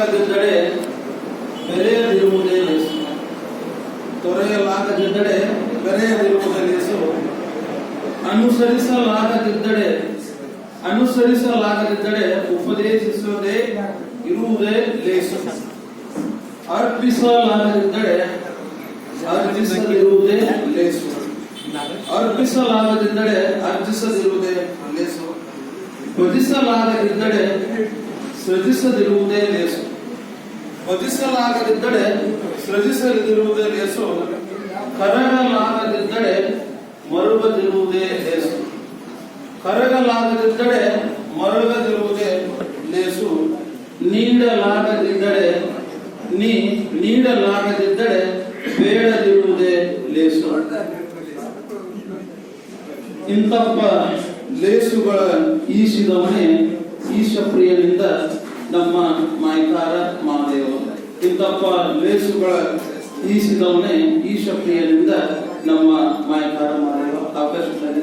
ತೊರೆಯಲಾಗದಿದ್ದರೆ ಬೆರೆಯದಿರುವುದೇ ಲೇಸು ತೊರೆಯಲಾಗದಿದ್ದರೆ ಬೆರೆಯದಿರುವುದೇ ಲೇಸು ಅನುಸರಿಸಲಾಗದಿದ್ದರೆ ಅನುಸರಿಸಲಾಗದಿದ್ದರೆ ಉಪದೇಶಿಸದೆ ಇರುವುದೇ ಲೇಸು ಅರ್ಪಿಸಲಾಗದಿದ್ದರೆ ಅರ್ಪಿಸದಿರುವುದೇ ಲೇಸು ಅರ್ಪಿಸಲಾಗದಿದ್ದರೆ ಅರ್ಜಿಸದಿರುವುದೇ ಲೇಸು ಭಜಿಸಲಾಗದಿದ್ದರೆ ಸೃಜಿಸದಿರುವುದೇ ಲೇಸು ಭಜಿಸಲಾಗದಿದ್ದರೆ ಸೃಜಿಸಲಿರುವುದೇ ಲೇಸು ಕರಗಲಾಗದಿದ್ದರೆ ಮರುಗದಿರುವುದೇ ಲೇಸು ಕರಗಲಾಗದಿದ್ದರೆ ಮರುಗದಿರುವುದೇ ಲೇಸು ನೀಡಲಾಗದಿದ್ದರೆ, ನೀ ನೀಡಲಾಗದಿದ್ದರೆ ಬೇಡದಿರುವುದೇ ಲೇಸು ಇಂತಪ್ಪ ಲೇಸುಗಳ ಈಶಿದವನೇ ಈಶಪ್ರಿಯನಿಂದ ನಮ್ಮ ಮಾಯಕಾರ ಮಹಾದೇವರು ಇಂಥಪ್ಪ ಲೇಸುಗಳ ಈ ಸಿದ್ಧವನ್ನೇ ಈ ಶಕ್ತಿಯಿಂದ ನಮ್ಮ ಮಾಯಕಾರ ಮಹಾದೇವ. ಆಕಾಶದಲ್ಲಿ